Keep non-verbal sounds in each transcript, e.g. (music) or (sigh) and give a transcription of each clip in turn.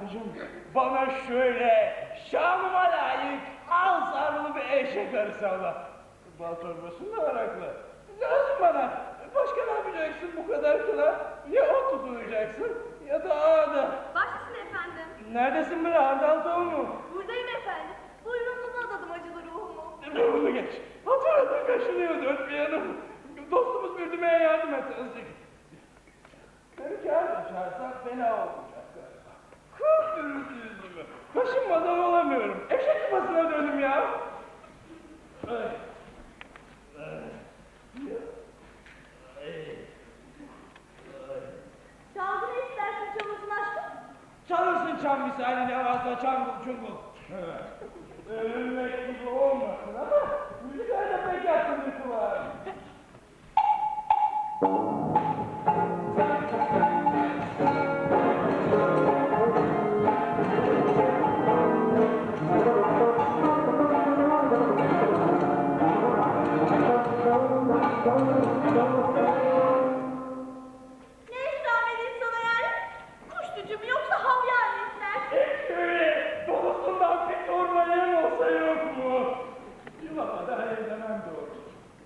Sadıcığım bana şöyle şanıma layık al sarılı bir eşek arısı Allah. Bal torbasını da arakla. Lazım bana. Başka ne yapacaksın bu kadar kıla? Ya ot tutulacaksın ya da ağda. Başlasın efendim. Neredesin bre hardal tohumu? Buradayım efendim. Buyruğunuza adadım acılı ruhumu. Ruhunu geç. Hatırladın kaşınıyor dört bir yanım. Dostumuz bir yardım et azıcık. Beni kâr açarsan fena olacak Kurt gürültülü Kaşınmadan olamıyorum. Eşek yuvasına döndüm ya. Ay. Ay. Ay. Çalgı ne istersin çalmasın aşkım? Çalırsın çam misali ne varsa çangıl çungul. Ölmek gibi olmasın ama müziklerde pek yakınlık var. Ne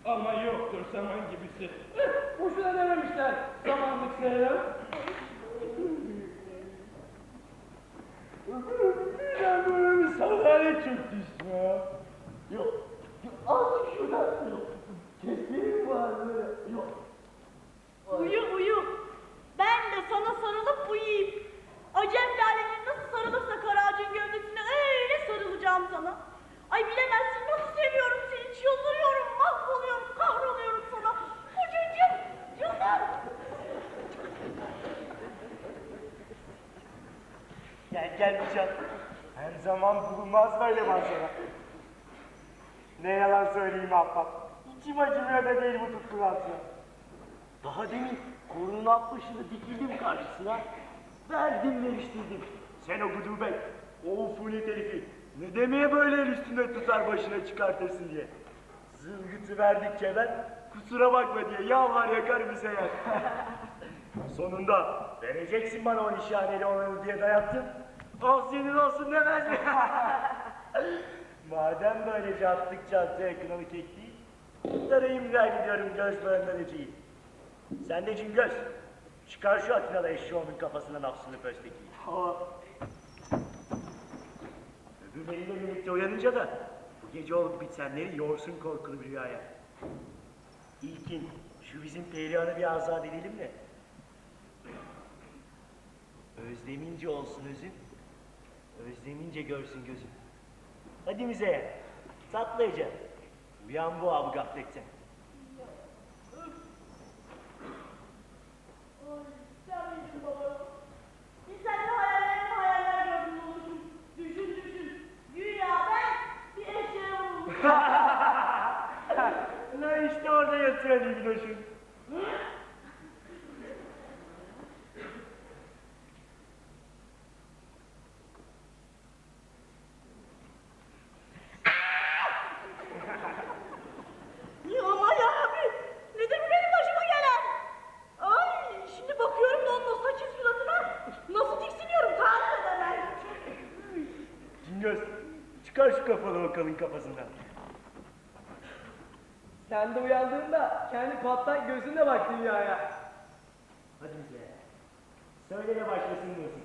Ama yoktur saman gibisi. Eh, Boşuna dememişler samanlık seyrem. Ben böyle bir sandalye çöktü üstüme ya. Yok. Azıcık şuradan yok. Kesin var böyle. Yok. Uyu uyu. Ben de sana sarılıp uyuyayım. Acem lalenin nasıl sarılırsa kara ağacın gövdesine öyle sarılacağım sana. Ay bilemezsin nasıl seviyorum seni. Çıldırıyorum, mahvoluyorum, kahroluyorum sana. Kocacığım, canım. Gel gel Can. Her zaman bulunmaz böyle manzara. Ne yalan söyleyeyim Ahbap. İçim acımıyor da değil bu tutku rahatsız. Daha demin korunun alt başında dikildim karşısına. Verdim veriştirdim. Sen o gudubet, o ufulet herifi ne demeye böyle el üstünde tutar başına çıkartırsın diye. Zılgıtı verdikçe ben kusura bakma diye yalvar yakar bize yer. (laughs) Sonunda vereceksin bana o nişaneli olanı diye dayattın. Al senin olsun demez mi? (laughs) Madem böylece attıkça attıya kınalı kek değil, darayım ver gidiyorum göz bağından öteyi. Sen de cingöz, çıkar şu Atinalı eşeğoğlunun kafasına nafsını pöstekiyi. Öbürleriyle birlikte uyanınca da gece olup bitenleri yorsun korkulu bir rüyaya. İlkin şu bizim Perihan'ı bir azat edelim de. Özlemince olsun özüm, özlemince görsün gözüm. Hadi müzeye, tatlı Ece. Uyan bu abi gafletten. Oy, sen benim babam. Bir sen de hayallerimde hayaller gördüm olmuşum. Düşün düşün. Güya ben bir eşeğe vurulmuşum. Lan işte orada yatıyor. Ya ya kafalı bakalım kafasından. Sen de uyandığında kendi patlak gözünle bak dünyaya. Hadi müzeye. Söyle de başlasın musiki.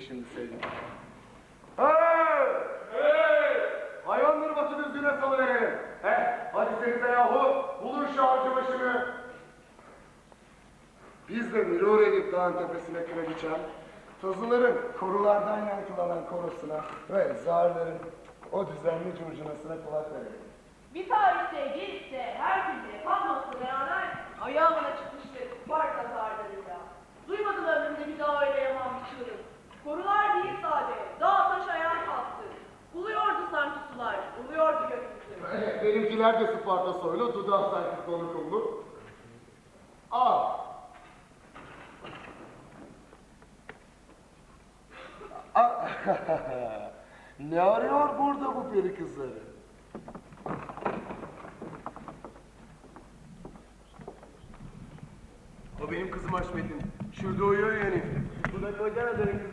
Dinleyecek şimdi sevgilim. Hey! Hey! Hayvanları batı düzgüne salıverelim. He, hadi senize yahu, bulun şu avcı başını. Biz de mürür edip dağın tepesine kıra geçen, tazıların korulardan yankılanan korosuna ve zarların o düzenli curcunasına kulak verelim. Bir tarihte gitse her türlü fazlası beraber ayağına Korular bir sade, dağ taş ayağa kalktı. Buluyordu sanki sular, buluyordu gökyüzü. Benimkiler de Sparta soylu, dudağı sanki konu kumlu. Al. (laughs) ne arıyor burada bu peri kızları? O benim kızım Haşmet'in. Şurada uyuyor yani. Burada koyacağına dönün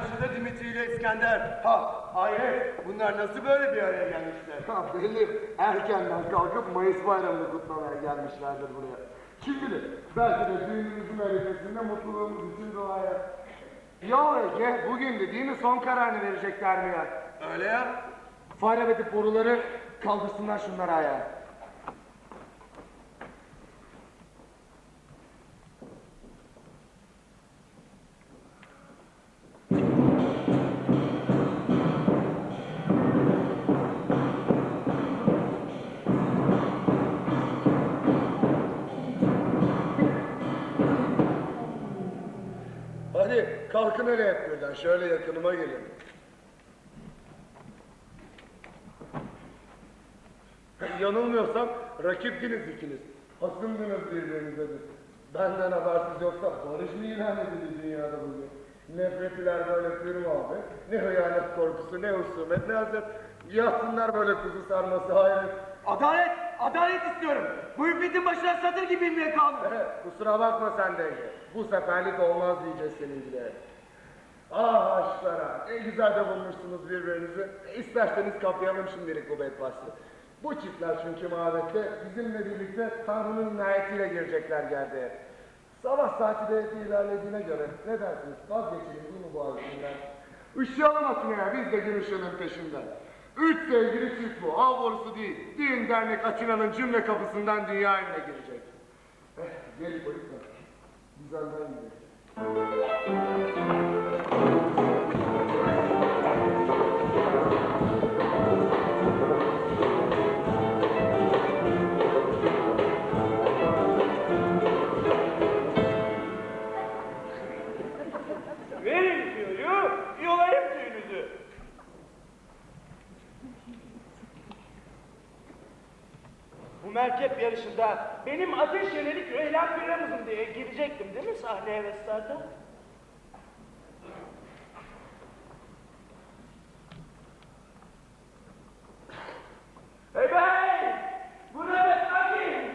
Şurada Dimitri ile İskender. Ha, hayret. Bunlar nasıl böyle bir araya gelmişler? Ha belli. Erkenden kalkıp Mayıs bayramını kutlamaya gelmişlerdir buraya. Kim bilir? Belki de düğünümüzün arifesinde mutluluğumuz için duaya. Ya Ege, bugün de değil mi son kararını verecekler mi ya? Öyle ya. Fare ve boruları kaldırsınlar şunları ayağa. Kalkın hele hep birden. Şöyle yakınıma gelin. Yanılmıyorsam rakiptiniz ikiniz. Hasımdınız birbirinize de. Benden habersiz yoksa barış mı ilan edildi dünyada bugün? Nefretliler böyle pürüm abi. Ne hıyanet korkusu, ne husumet, ne haset. Yatsınlar böyle kuzu sarması hayret. Adalet! Adalet istiyorum. Bu hükümetin başına satır gibi inmeye kaldım. Evet, kusura bakma sen de. Bu seferlik olmaz diyeceğiz seninkilere. Ah aşklara, ne güzel de bulmuşsunuz birbirinizi. E, İsterseniz kapayalım şimdilik bu bedbahsi. Bu çiftler çünkü mabette bizimle birlikte Tanrı'nın inayetiyle girecekler gerdeğe. Sabah saati de ilerlediğine göre ne dersiniz vazgeçelim değil mi bu halisinden? Işığalım makineye biz de gün ışığının peşinden. Üç sevgili çift bu, av borusu değil. Düğün dernek Atina'nın cümle kapısından dünya evine girecek. Eh, gel polisler. Biz önden gidelim. Yarışında benim ateş yönelik Reylan Piramızım diye girecektim değil mi sahneye ve starta? Hey bey! Bu ne be sakin?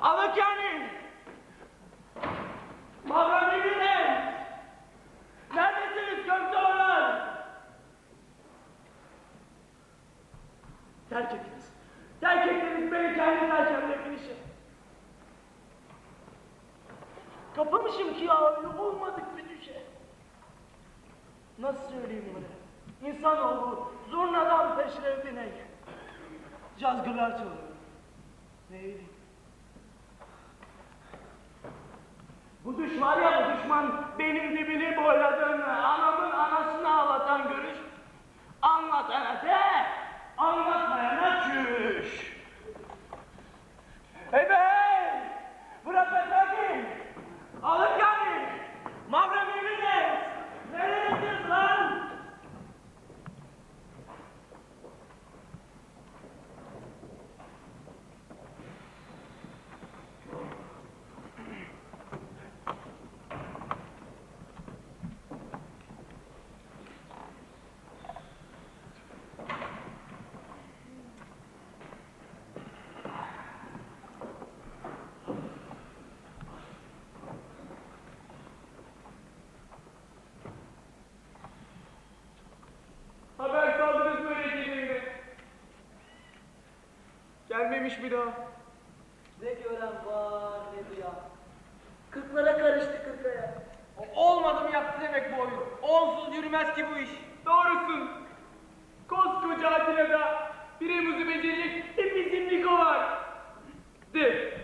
Alakani! Mahremimine! Neredesiniz köfteoğlan? Terk ettiniz. Terk ettiniz beni kendi terkemlemin işi. Kapamışım ki ya öyle olmadık bir düşe. Nasıl söyleyeyim bunu? İnsanoğlu zurnadan peşrevine. Cazgırlar çalıyor. Neydi? Bu düş var ya bu düşman benim dibini boyladın. Anamın anasını ağlatan görüş. Anlatana de, anlatmayana çüş. Hey bey! Bırak Petraki! Alın yani! Mavrem evine! Neredesiniz lan? Haber saldınız mı öğretmenime? Gelmemiş bir daha. Ne gören var ne duyan. Kırklara karıştı kırkaya. Olmadı mı yaptı demek bu oyun. Onsuz yürümez ki bu iş. Doğrusun. Koskoca Atina'da birimizi becerecek hepimizin Niko var. De.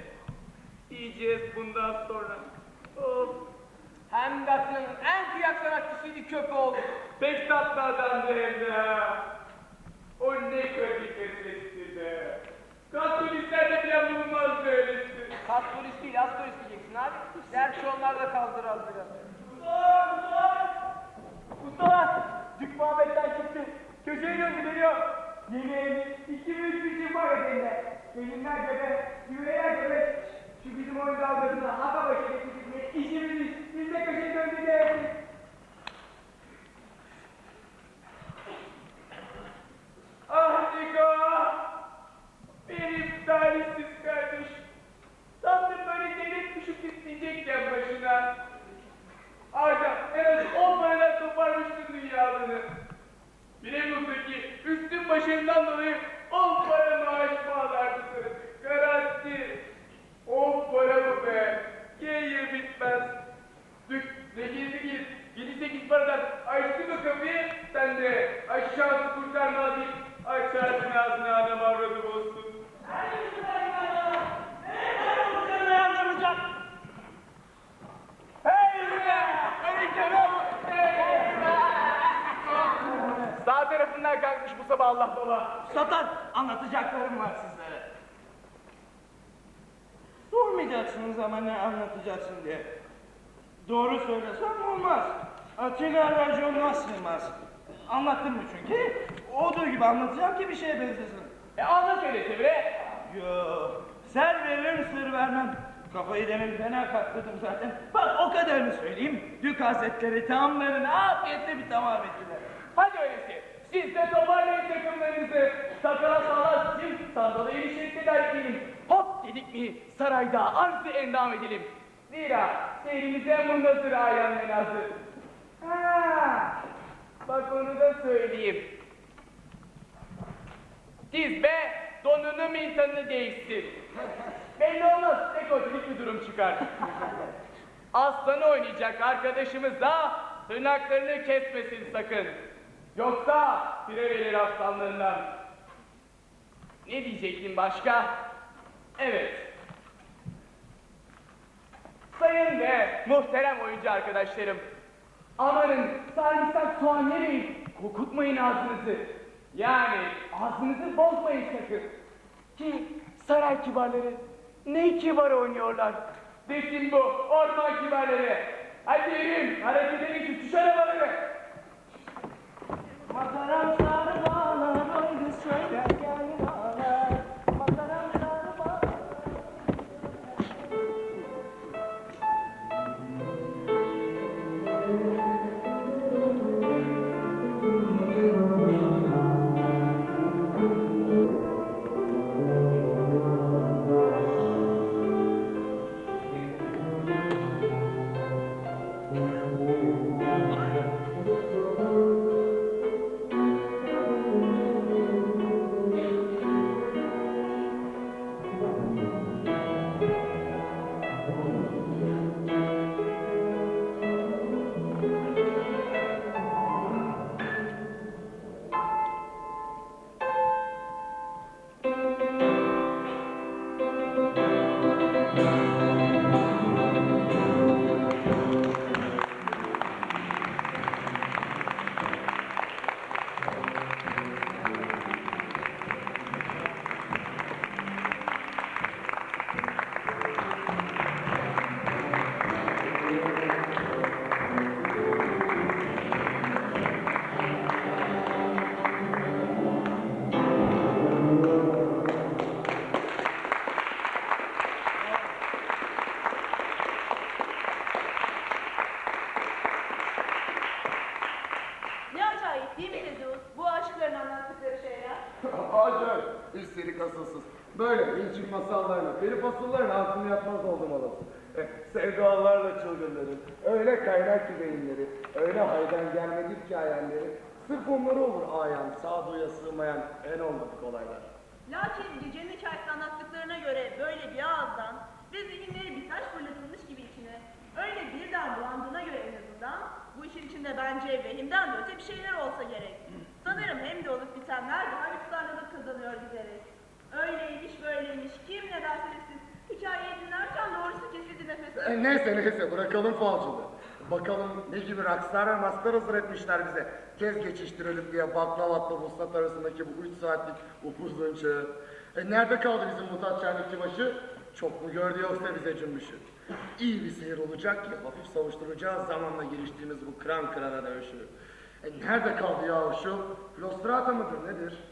Yiyeceğiz bundan sonra. Of. Hem de Atina'nın en kıyak sanatçısıydı Köpeğoğlu. Pek tatlı adamdı hem de. O ne kötü kesesi Katolistler de bile bulunmaz böylesi. Katolist değil, Astorist diyeceksin abi. Gerçi onlar da kaldırar biraz. Usta, usta! Usta! Dük Muhammed'den çıktı. Köşeye döndü dönüyor. Yemeğin iki büyük bir şey var elinde. Gelinler göbek, yüreğler göbek. Şu bizim oyunda aldığımızda hata başı etmişiz. İşimiz iş. Biz de köşeye döndü de. Ah Niko! Talihsiz kardeş. Tam da böyle devlet düşüp isteyecekken başına. Adam en az on paradan koparmıştı dünyalarını. Bilemiyordum ki üstün başından dolayı on para maaş bağlardı. Garanti. On para mı be? Ye ye bitmez. Dük, ne girdi gir. Yedi sekiz paradan açtı mı kapıyı, sen de aşağısı kurtarmaz deyip açarsın ağzını adam avradı bozsun. Sağ tarafından kalkmış bu sabah Allah baba. Satan anlatacaklarım var sizlere. Sormayacaksınız ama ne anlatacaksın diye. Doğru söylesem olmaz. Atilla raconuna sığmaz. Anlattım mı çünkü? Olduğu gibi anlatacağım ki bir şeye benzesin. E anlat öyleyse bre. Yo, ser veririm sır vermem. Kafayı demin fena katladım zaten. Bak o kadarını söyleyeyim. Dük Hazretleri tamamlarını afiyetle bir tamam ettiler. Hadi öyleyse. Siz de toparlayın takımlarınızı. Sakala sağlar kim? Sandala tedarik edelim. Hop dedik mi sarayda arzı endam edelim. Zira seyrimize bundadır ayan menazı. Bak onu da söyleyeyim. Diz be donunu mintanını değiştir. Belli olmaz ekonomik bir durum çıkar. Aslanı oynayacak arkadaşımız da tırnaklarını kesmesin sakın. Yoksa pire verir aslanlarından. Ne diyecektim başka? Evet. Sayın ve muhterem oyuncu arkadaşlarım. Amanın sarımsak soğan yemeyin. Kokutmayın ağzınızı. Yani ağzınızı bozmayın sakın. Ki saray kibarları ne kibar oynuyorlar. Desin bu orman kibarları. Hadi yürüyün hareket edin şu tuş arabaları. Mataram Üstelik asılsız. Böyle incik masallarla, peri fasullarla altını yatmaz oldum olası. Eh, sevdalarla çılgınları, öyle kaynak ki beyinleri, öyle haydan gelmedik ki hayalleri. Sırf onları olur ayan, sağduya sığmayan en olmadık olaylar. Lakin gecenin hikayesini anlattıklarına göre böyle bir ağızdan ve zihinleri bir taş fırlatılmış gibi içine öyle birden bulandığına göre en azından bu işin içinde bence vehimden de öte bir şeyler olsa gerek. Sanırım hem de olup bitenler daha bir tutarlılık kazanıyor giderek. Öyleymiş böyleymiş kim ne derse desin hikayeyi dinlerken doğrusu kesildi nefesi. E, neyse neyse bırakalım falcılığı. Bakalım ne gibi rakslar ve maskar hazır etmişler bize. Tez geçiştirelim diye baklavatla vuslat arasındaki bu üç saatlik upuzun çağı. E, nerede kaldı bizim mutat şenlikçi başı? Çok mu gördü yoksa bize cümbüşü? İyi bir seyir olacak ki hafif savuşturacağız zamanla geliştiğimiz bu kıran kırana dövüşü. E, nerede kaldı ya şu? Flostrata mıdır nedir?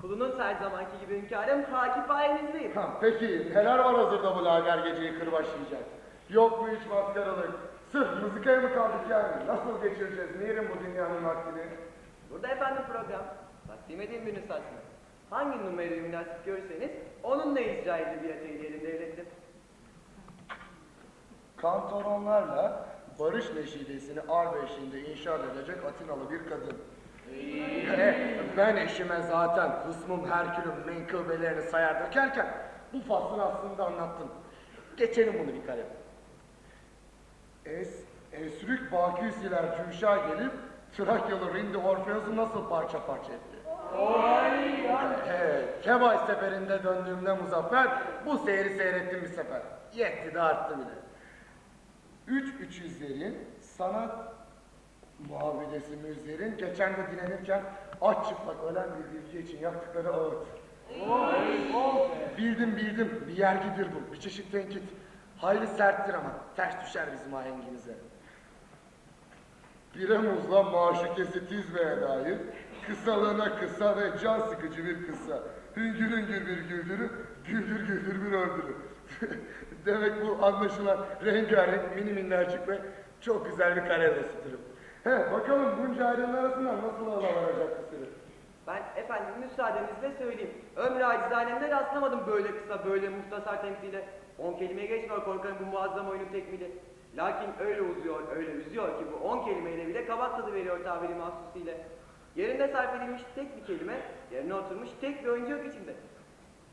Kulunuz her zamanki gibi hünkârım, hakip ayinizdeyim. Ha, peki neler var hazırda bu lager geceyi kırbaçlayacak? Yok mu hiç maskaralık? Sırf mızıkaya mı kaldık yani? Nasıl geçireceğiz? Niyelim bu dünyanın vaktini? Burada efendim program. Takdim edeyim bir nüshasını. Hangi numarayı münasip görürseniz, onunla icra ediliyatı diyelim devletim. Kantoronlarla barış neşidesini arp eşliğinde inşa edecek Atinalı bir kadın. Ee, ben eşime zaten hısmım Herkül'ün menkıbelerini sayar dökerken bu faslın aslında anlattım. Geçelim bunu bir kare. Es, Esrük Baküsiler Cüşa gelip Trakyalı Rindi Orfeos'u nasıl parça parça etti? Evet, Kebay seferinde döndüğümde muzaffer, bu seyri seyrettim bir sefer. Yetti de arttı bile. Üç üçüzlerin sanat muhabedesi müzlerin geçen de dilenirken aç çıplak ölen bir bilgi için yaktıkları ağıt. Bildim bildim bir yergidir bu bir çeşit tenkit. Hayli serttir ama ters düşer bizim ahengimize. Bir muzla maşukesi tizmeye dair kısalığına kısa ve can sıkıcı bir kısa. Hüngür hüngür bir güldürü, güldür güldür bir öldürü. (laughs) Demek bu anlaşılan rengarenk mini minnacık ve çok güzel bir kare resmidir. He bakalım bunca ayrılığın arasından nasıl alavaracak bu sürü? Ben efendim müsaadenizle söyleyeyim. Ömrü acizanemde rastlamadım böyle kısa, böyle muhtasar temsile. On kelimeye geçmiyor korkarım bu muazzam oyunun tekmili. Lakin öyle uzuyor, öyle üzüyor ki bu on kelimeyle bile kabak tadı veriyor tabiri mahsusiyle. Yerinde sarf edilmiş tek bir kelime, yerine oturmuş tek bir oyuncu yok içinde.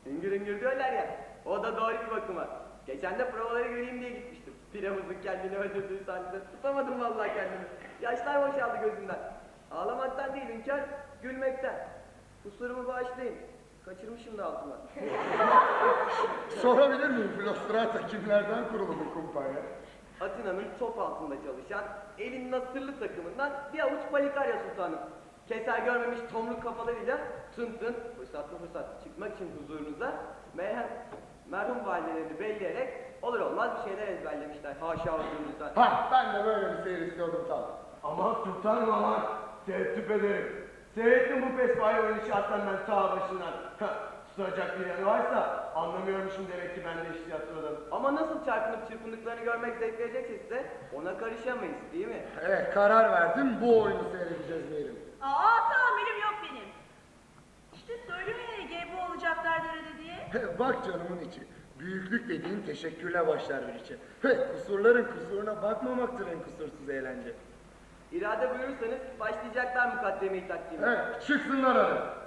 Hüngür hüngür diyorlar ya, o da doğru bir bakıma. Geçen de provaları göreyim diye gitmiştim. Piramızın kendini öldürdüğü sahnede tutamadım vallahi kendimi. Yaşlar boşaldı gözümden. Ağlamaktan değil hünkâr, gülmekten. Kusurumu bağışlayın. Kaçırmışım da altıma. (laughs) Sorabilir miyim Filostrata kimlerden kurulu bu kumpanya? Atina'nın top altında çalışan elin nasırlı takımından bir avuç Palikarya Sultanım. Keser görmemiş tomruk kafalarıyla tın tın fırsatlı fırsat çıkmak için huzurunuza merhem, merhum validelerini belleyerek olur olmaz bir şeyler ezberlemişler. Haşa huzurunuzda. Ha ben de böyle bir seyir istiyordum tam. Aman sultanım aman. Teessüf ederim. Seyrettim bu oyunu şahsen ben sağ başından. Tutacak bir yanı varsa anlamıyormuşum demek ki ben de işte tiyatrodan. Ama nasıl çarpınıp çırpındıklarını görmek zevk verecekse size ona karışamayız değil mi? Evet karar verdim bu oyunu seyredeceğiz diyelim. Aa tahammülüm yok benim. İşte söylüyor ya GB olacaklar derede diye. Bak canımın içi. Büyüklük dediğin teşekkürle başlar bir. He, kusurların kusuruna bakmamaktır en kusursuz eğlence. İrade buyurursanız başlayacaklar mukaddeme-i takdime. He, çıksınlar hadi.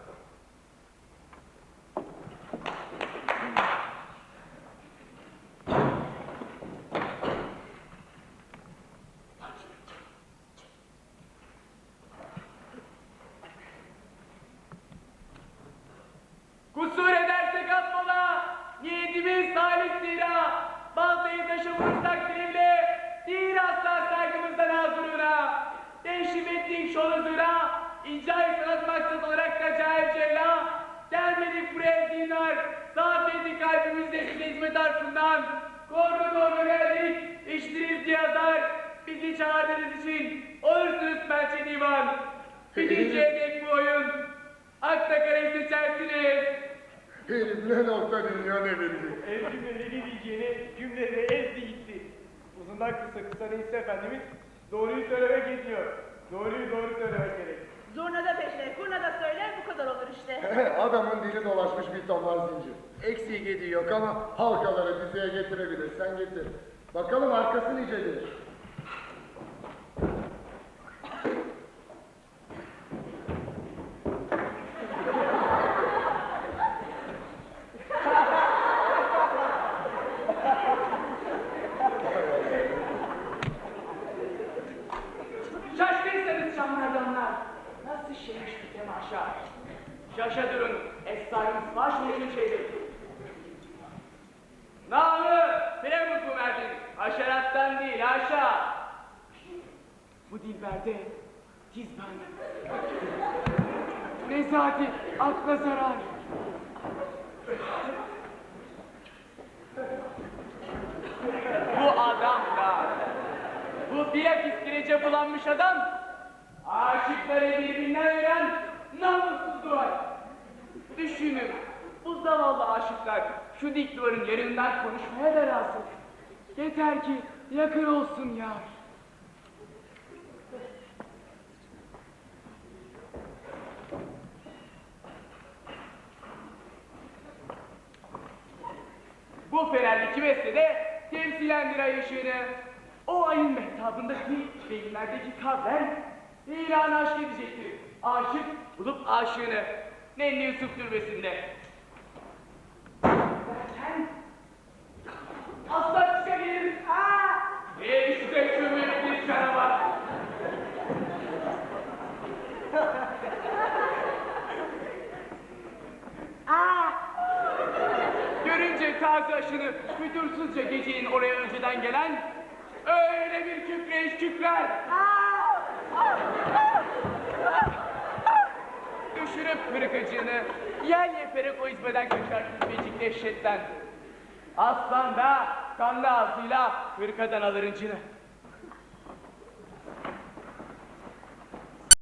Buraya dinar, zaaf ettik kalbimizde size hizmet arasından. Korku korku geldik, iştiriz yazar. Bizi çağırdığınız için olursunuz pençe divan. Bitinceye dek bu oyun, Akta kareyi seçersiniz. Herif ne nokta dünya ne bilgi. El cümleleri diyeceğine cümleleri ezdi gitti. Uzundan kısa kısa neyse Efendimiz doğruyu söylemek yetiyor. Doğruyu doğru söylemek gerek. Zurna da peşle, kurna da söyle bu kadar olur işte. Adamın dili dolaşmış bir tomar zincir. Eksiği gediği yok ama halkaları dizeye getirebilirsen getir. Bakalım arkası nicedir. Bilakis kirece bulanmış adam aşıkları birbirinden ayıran namussuz duvar. Düşünün bu zavallı aşıklar şu dik duvarın yarından konuşmaya da razı. Yeter ki yakın olsun ya. Bu fenerli beste de temsilendir ay ışığını. O ayın mehtabındaki beyinlerdeki kavler ilan aşk edecektir. Aşık bulup aşığını. Nenni Yusuf türbesinde. Bir kadın alırın içine.